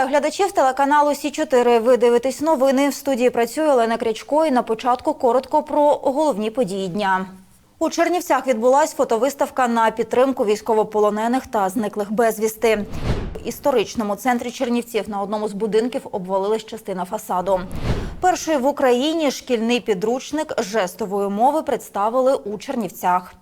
Вітаю глядачів телеканалу Сі 4 Ви дивитесь новини. В студії працює Олена Крячко. І на початку коротко про головні події дня. У Чернівцях відбулась фотовиставка на підтримку військовополонених та зниклих безвісти. В історичному центрі Чернівців на одному з будинків обвалилась частина фасаду. Перший в Україні шкільний підручник жестової мови представили у Чернівцях.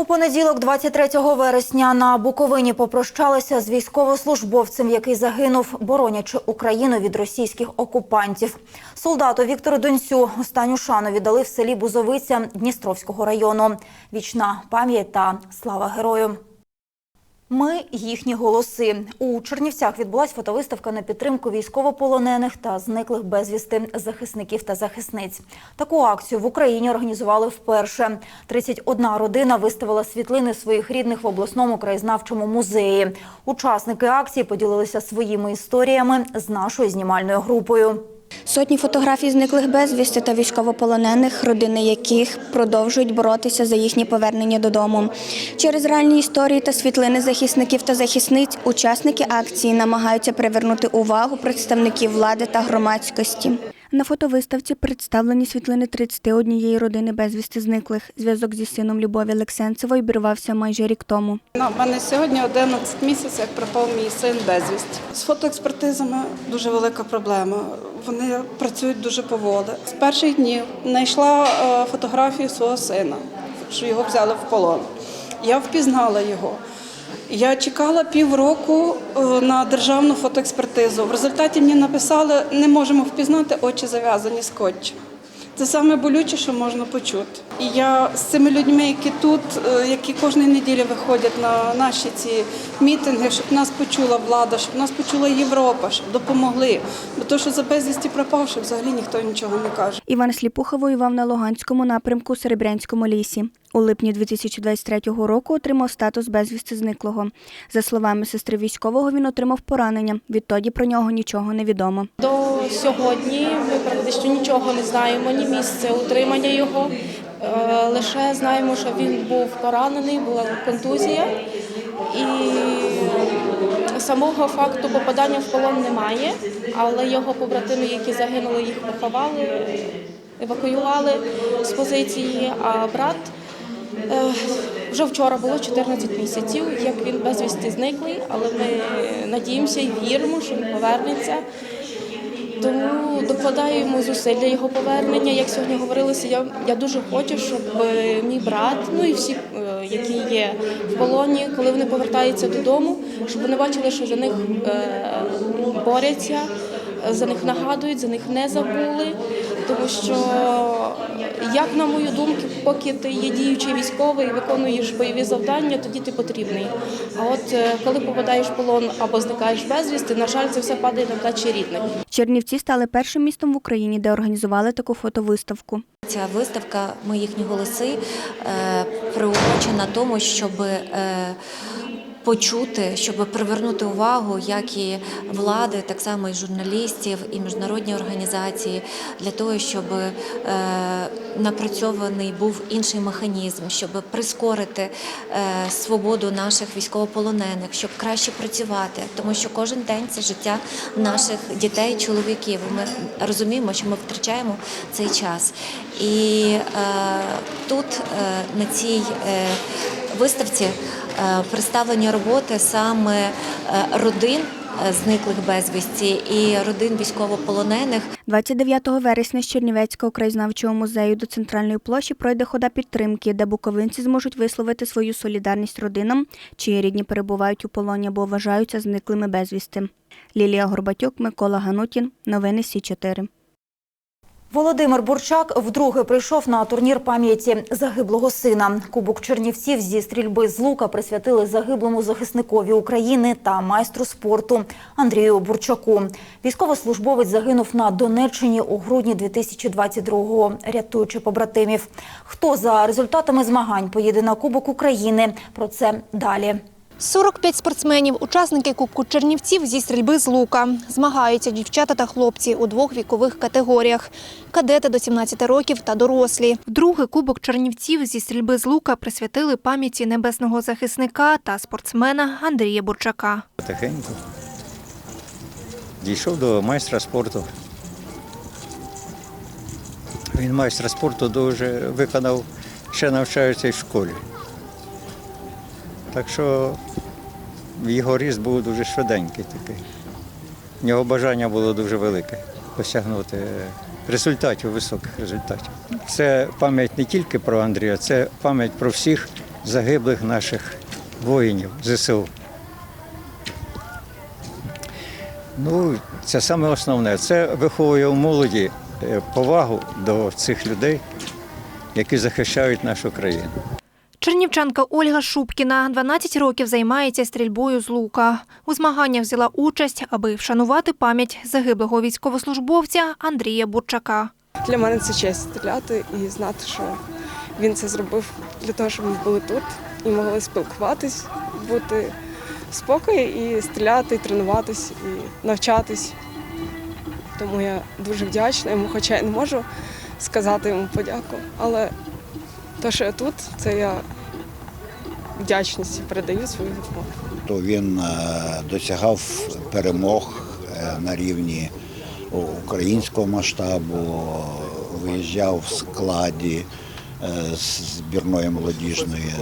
У понеділок, 23 вересня, на Буковині попрощалися з військовослужбовцем, який загинув, боронячи Україну від російських окупантів. Солдату Віктору Донцю останню шану віддали в селі Бузовиця Дністровського району. Вічна пам'ять та слава герою. Ми їхні голоси у Чернівцях відбулась фотовиставка на підтримку військовополонених та зниклих безвісти захисників та захисниць. Таку акцію в Україні організували вперше. 31 родина виставила світлини своїх рідних в обласному краєзнавчому музеї. Учасники акції поділилися своїми історіями з нашою знімальною групою. Сотні фотографій зниклих безвісти та військовополонених, родини яких продовжують боротися за їхнє повернення додому. Через реальні історії та світлини захисників та захисниць учасники акції намагаються привернути увагу представників влади та громадськості. На фотовиставці представлені світлини 31 родини безвісти зниклих. Зв'язок зі сином Любові Олексенцевої обірвався майже рік тому. Ну, в мене сьогодні 11 місяців, як пропав мій син безвісті. З фотоекспертизами дуже велика проблема. Вони працюють дуже поволі. З перших днів знайшла е, фотографію свого сина, що його взяли в полон. Я впізнала його. Я чекала півроку е, на державну фотоекспертизу. В результаті мені написали, не можемо впізнати, очі зав'язані скотчем. Це саме болюче, що можна почути. І я з цими людьми, які тут, е, які кожної неділі виходять на наші ці мітинги, щоб нас почула влада, щоб нас почула Європа, щоб допомогли. Бо то, що за безвісті пропавших, взагалі ніхто нічого не каже. Іван Сліпуха воював на Луганському напрямку Серебрянському лісі. У липні 2023 року отримав статус безвісти зниклого. За словами сестри військового, він отримав поранення. Відтоді про нього нічого не відомо. До сьогодні ми практично нічого не знаємо, ні місце утримання його. Е, Лише знаємо, що він був поранений, була контузія, і самого факту попадання в полон немає, але його побратими, які загинули, їх поховали, евакуювали з позиції. А брат вже вчора було 14 місяців, як він безвісти зниклий, але ми надіємося і віримо, що він повернеться. Тому докладаємо зусиль для його повернення. Як сьогодні говорилося, я, я дуже хочу, щоб е, мій брат, ну і всі, е, які є в полоні, коли вони повертаються додому, щоб вони бачили, що за них е, борються, е, за них нагадують, за них не забули. Тому що, як на мою думку, поки ти є діючий військовий і виконуєш бойові завдання, тоді ти потрібний. А от е, коли попадаєш в полон або зникаєш безвісти, на жаль, це все падає на плечі рідних. Чернівці стали першим містом в Україні, де організували таку фотовиставку. Ця виставка Ми їхні голоси е, приурочена тому, щоб е, почути, щоб привернути увагу, як і влади, так само і журналістів, і міжнародні організації, для того, щоб е, напрацьований був інший механізм, щоб прискорити е, свободу наших військовополонених, щоб краще працювати, тому що кожен день це життя наших дітей, чоловіків. Ми розуміємо, що ми втрачаємо цей час. І е, тут е, на цій е, виставці представлені роботи саме е, родин е, зниклих безвісті і родин військовополонених. 29 вересня з Чернівецького краєзнавчого музею до центральної площі пройде хода підтримки, де буковинці зможуть висловити свою солідарність родинам, чиї рідні перебувають у полоні або вважаються зниклими безвісти. Лілія Горбатюк, Микола Ганутін. Новини Сі 4 Володимир Бурчак вдруге прийшов на турнір пам'яті загиблого сина. Кубок Чернівців зі стрільби з лука присвятили загиблому захисникові України та майстру спорту Андрію Бурчаку. Військовослужбовець загинув на Донеччині у грудні 2022-го, рятуючи побратимів. Хто за результатами змагань поїде на Кубок України? Про це далі. 45 спортсменів, учасники Кубку Чернівців зі стрільби з лука. Змагаються дівчата та хлопці у двох вікових категоріях – кадети до 17 років та дорослі. Вдруге Кубок Чернівців зі стрільби з лука присвятили пам'яті небесного захисника та спортсмена Андрія Бурчака. Потихеньку. Дійшов до майстра спорту. Він майстра спорту дуже виконав, ще навчається в школі. Так що його ріст був дуже швиденький такий. В нього бажання було дуже велике досягнути результатів, високих результатів. Це пам'ять не тільки про Андрія, це пам'ять про всіх загиблих наших воїнів ЗСУ. Ну, це саме основне. Це виховує у молоді е, повагу до цих людей, які захищають нашу країну. Чернівчанка Ольга Шубкіна 12 років займається стрільбою з лука. У змаганнях взяла участь, аби вшанувати пам'ять загиблого військовослужбовця Андрія Бурчака. Для мене це честь стріляти і знати, що він це зробив для того, щоб ми були тут і могли спілкуватись, бути в спокої і стріляти, і тренуватись, і навчатись. Тому я дуже вдячна йому, хоча я не можу сказати йому подяку. Але те, що я тут, це я вдячність передаю свою допомогу. то він е, досягав перемог е, на рівні українського масштабу, виїжджав в складі е, з збірної молодіжної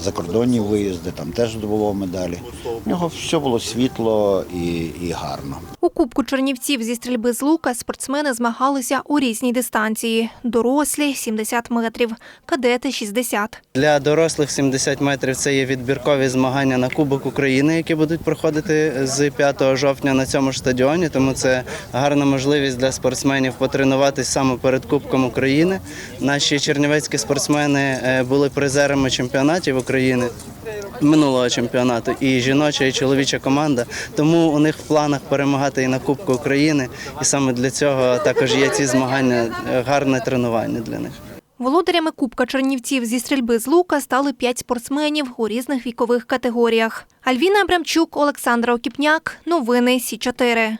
закордонні виїзди, там теж здобував медалі. У нього все було світло і, і гарно. У Кубку Чернівців зі стрільби з лука спортсмени змагалися у різній дистанції. Дорослі – 70 метрів, кадети – 60. Для дорослих 70 метрів це є відбіркові змагання на Кубок України, які будуть проходити з 5 жовтня на цьому стадіоні. Тому це гарна можливість для спортсменів потренуватись саме перед Кубком України. Наші чернівецькі спортсмени е, були призерами чемпіонатів України. Минулого чемпіонату і жіноча, і чоловіча команда. Тому у них в планах перемагати і на Кубку України. І саме для цього також є ці змагання гарне тренування для них. Володарями Кубка Чернівців зі стрільби з лука стали п'ять спортсменів у різних вікових категоріях. Альвіна Абрамчук, Олександра Окіпняк. Новини Сі 4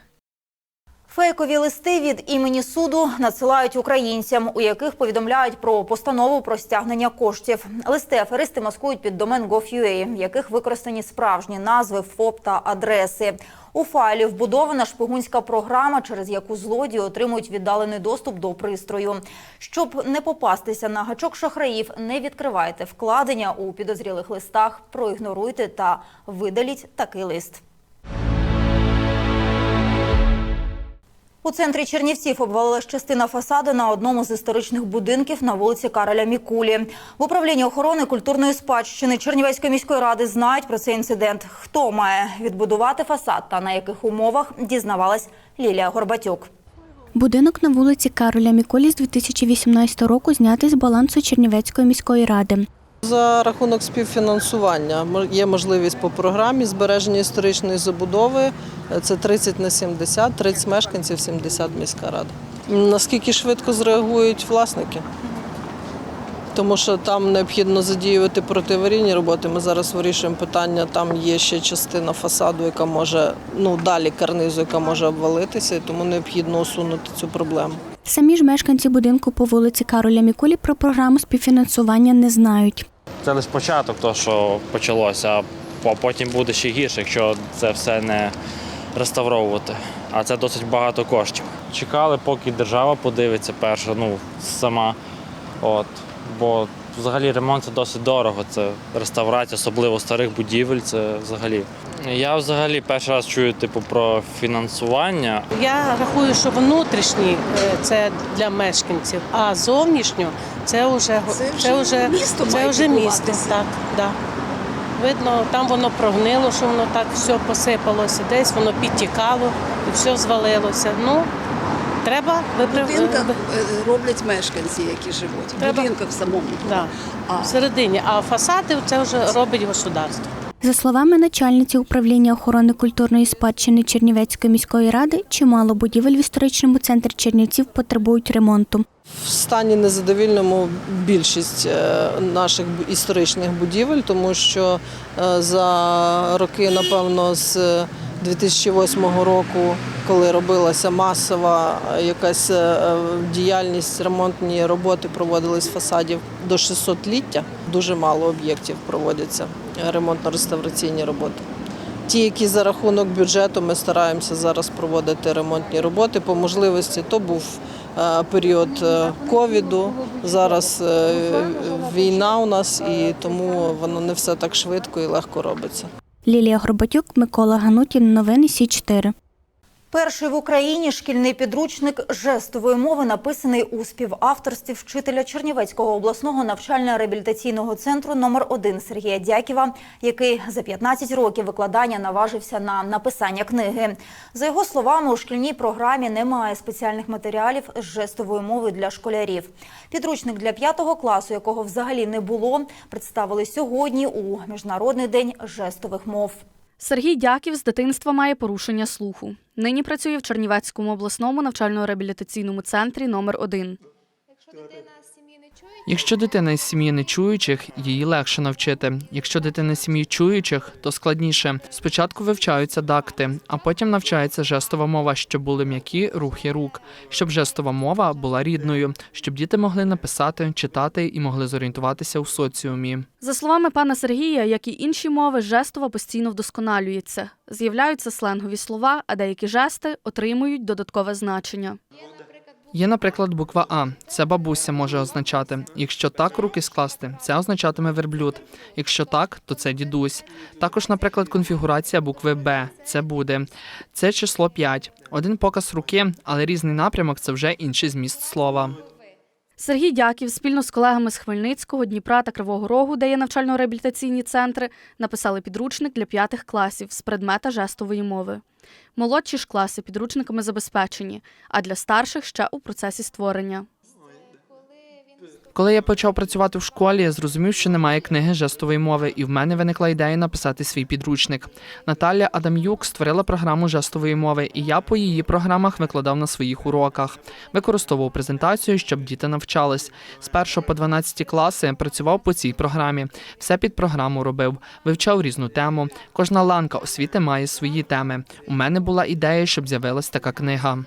Фейкові листи від імені суду надсилають українцям, у яких повідомляють про постанову про стягнення коштів. Листи аферисти маскують під домен Gov.ua, в яких використані справжні назви ФОП та адреси. У файлі вбудована шпигунська програма, через яку злодії отримують віддалений доступ до пристрою. Щоб не попастися на гачок шахраїв, не відкривайте вкладення у підозрілих листах, проігноруйте та видаліть такий лист. У центрі Чернівців обвалилась частина фасаду на одному з історичних будинків на вулиці Кароля Мікулі. В управлінні охорони культурної спадщини Чернівецької міської ради знають про цей інцидент. Хто має відбудувати фасад та на яких умовах дізнавалась Лілія Горбатюк. Будинок на вулиці Кароля Міколі з 2018 року знятий з балансу Чернівецької міської ради. За рахунок співфінансування є можливість по програмі збереження історичної забудови. Це 30 на 70, 30 мешканців, 70 міська рада. Наскільки швидко зреагують власники? Тому що там необхідно задіювати протиаварійні роботи. Ми зараз вирішуємо питання. Там є ще частина фасаду, яка може ну далі карнизу, яка може обвалитися, і тому необхідно усунути цю проблему. Самі ж мешканці будинку по вулиці Кароля Міколі про програму співфінансування не знають. Це лише початок, того, що почалося, а потім буде ще гірше, якщо це все не реставровувати. А це досить багато коштів. Чекали, поки держава подивиться перша, ну сама. От. Бо взагалі ремонт це досить дорого. Це реставрація, особливо старих будівель. Це взагалі. Я взагалі перший раз чую типу про фінансування. Я рахую, що внутрішній е, це для мешканців, а зовнішньо це вже це вже місто. Це вже місто. Так, да. Видно, там воно прогнило, що воно так все посипалося, десь воно підтікало і все звалилося. Ну, треба виправити. роблять мешканці, які живуть. Треба- В будинках самому. Да. А Всередині, а фасади це вже робить государство. За словами начальниці управління охорони культурної спадщини Чернівецької міської ради, чимало будівель в історичному центрі Чернівців потребують ремонту. В стані незадовільному більшість е, наших історичних будівель, тому що е, за роки, напевно, з 2008 року, коли робилася масова е, якась е, діяльність, ремонтні роботи проводились фасадів до 600-ліття, дуже мало об'єктів проводяться е, ремонтно-реставраційні роботи. Ті, які за рахунок бюджету, ми стараємося зараз проводити ремонтні роботи. По можливості то був період ковіду. Зараз війна у нас, і тому воно не все так швидко і легко робиться. Лілія Горбатюк, Микола Ганутін. Новини Сі 4 Перший в Україні шкільний підручник жестової мови написаний у співавторстві вчителя Чернівецького обласного навчально-реабілітаційного центру номер 1 Сергія Дяківа, який за 15 років викладання наважився на написання книги. За його словами, у шкільній програмі немає спеціальних матеріалів з жестової мови для школярів. Підручник для 5 класу, якого взагалі не було, представили сьогодні у міжнародний день жестових мов. Сергій Дяків з дитинства має порушення слуху. Нині працює в Чернівецькому обласному навчально-реабілітаційному центрі номер 1 Якщо дитина із сім'ї нечуючих, її легше навчити. Якщо дитина з сім'ї чуючих, то складніше. Спочатку вивчаються дакти, а потім навчається жестова мова, щоб були м'які рухи рук, щоб жестова мова була рідною, щоб діти могли написати, читати і могли зорієнтуватися у соціумі. За словами пана Сергія, як і інші мови, жестова постійно вдосконалюється. З'являються сленгові слова, а деякі жести отримують додаткове значення. Є, наприклад, буква А. Це бабуся може означати. Якщо так руки скласти, це означатиме верблюд. Якщо так, то це дідусь. Також, наприклад, конфігурація букви Б. Це буде. Це число 5. Один показ руки, але різний напрямок це вже інший зміст слова. Сергій Дяків спільно з колегами з Хмельницького, Дніпра та Кривого Рогу, де є навчально-реабілітаційні центри, написали підручник для п'ятих класів з предмета жестової мови. Молодші ж класи підручниками забезпечені, а для старших ще у процесі створення. Коли я почав працювати в школі, я зрозумів, що немає книги жестової мови, і в мене виникла ідея написати свій підручник. Наталя Адам'юк створила програму жестової мови, і я по її програмах викладав на своїх уроках. Використовував презентацію, щоб діти навчались. З 1 по 12 класи працював по цій програмі. Все під програму робив, вивчав різну тему. Кожна ланка освіти має свої теми. У мене була ідея, щоб з'явилась така книга.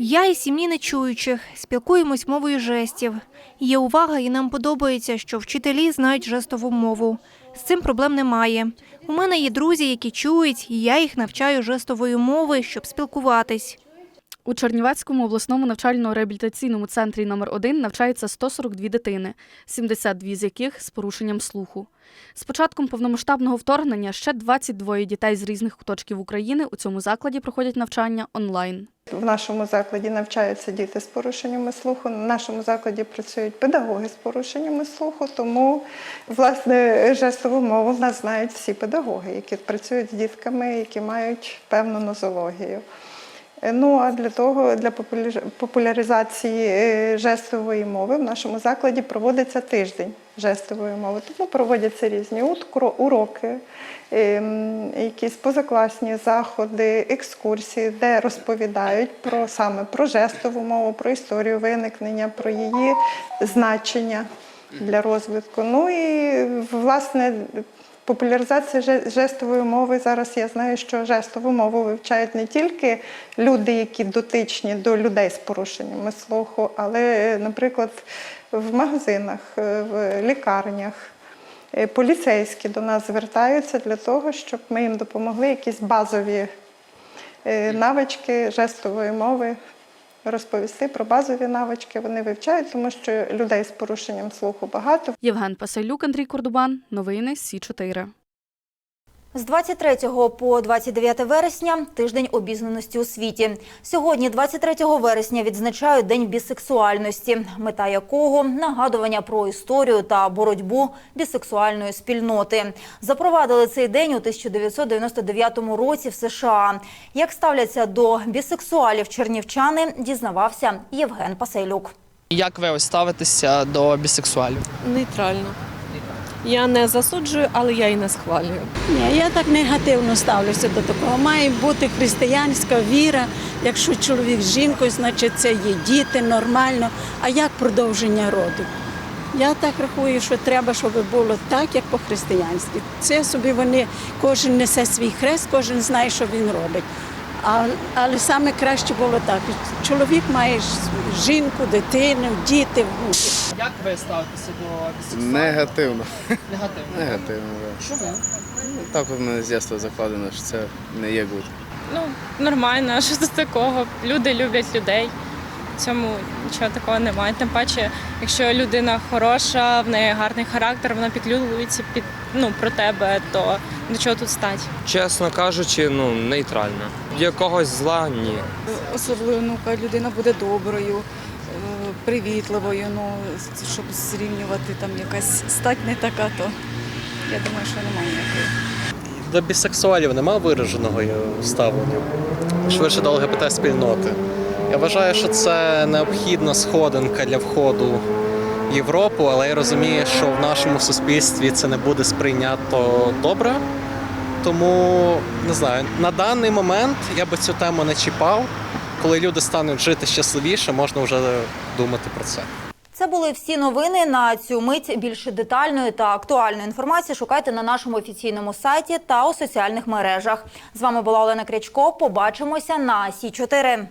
Я із сім'ї нечуючих, спілкуємось мовою жестів. Є увага, і нам подобається, що вчителі знають жестову мову. З цим проблем немає. У мене є друзі, які чують, і я їх навчаю жестової мови, щоб спілкуватись. У Чернівецькому обласному навчально-реабілітаційному центрі номер 1 навчається 142 дитини, 72 з яких з порушенням слуху. З початком повномасштабного вторгнення ще 22 дітей з різних куточків України у цьому закладі проходять навчання онлайн. В нашому закладі навчаються діти з порушеннями слуху. В нашому закладі працюють педагоги з порушеннями слуху, тому власне жестову мову в нас знають всі педагоги, які працюють з дітками, які мають певну нозологію. Е, Ну а для того, для популя- популяризації е, жестової мови в нашому закладі проводиться тиждень жестової мови. Тому проводяться різні уроки, ем, якісь позакласні заходи, екскурсії, де розповідають про саме про жестову мову, про історію виникнення, про її значення для розвитку. Ну і власне. Популяризація жестової мови зараз я знаю, що жестову мову вивчають не тільки люди, які дотичні до людей з порушеннями слуху, але, наприклад, в магазинах, е, в лікарнях. Е, Поліцейські до нас звертаються для того, щоб ми їм допомогли якісь базові е, навички жестової мови розповісти про базові навички. Вони вивчають, тому що людей з порушенням слуху багато. Євген Пасилюк, Андрій Кордубан. Новини Сі 4 З 23 по 29 вересня – тиждень обізнаності у світі. Сьогодні, 23 вересня, відзначають День бісексуальності, мета якого – нагадування про історію та боротьбу бісексуальної спільноти. Запровадили цей день у 1999 році в США. Як ставляться до бісексуалів чернівчани, дізнавався Євген Пасейлюк. Як ви ось ставитеся до бісексуалів? Нейтрально. Я не засуджую, але я і не схвалюю. Ні, я так негативно ставлюся до такого. Має бути християнська віра. Якщо чоловік з жінкою, значить це є діти, нормально. А як продовження роду? Я так рахую, що треба, щоб було так, як по-християнськи. Це собі вони, кожен несе свій хрест, кожен знає, що він робить. А, але саме краще було так. Чоловік має жінку, дитину, діти, внуки. Як ви ставитеся до Негативно. Негативно. Негативно, так. Чому? Так от в мене з дитинства закладено, що це не є гуд. Ну, нормально, а що тут такого? Люди люблять людей. В цьому нічого такого немає. Тим паче, якщо людина хороша, в неї гарний характер, вона підлюбується під ну про тебе, то до чого тут стати? Чесно кажучи, ну нейтрально. Якогось зла ні. Особливо, ну, хай людина буде доброю, е, привітливою, ну, щоб зрівнювати там якась стать не така, то я думаю, що немає ніякої. До бісексуалів немає вираженого ставлення, швидше до ЛГБТ спільноти. Я вважаю, що це необхідна сходинка для входу в Європу, але я розумію, що в нашому суспільстві це не буде сприйнято добре. Тому не знаю, на даний момент я би цю тему не чіпав. Коли люди стануть жити щасливіше, можна вже думати про це. Це були всі новини на цю мить. Більше детальної та актуальної інформації шукайте на нашому офіційному сайті та у соціальних мережах. З вами була Олена Крячко. Побачимося на Сі 4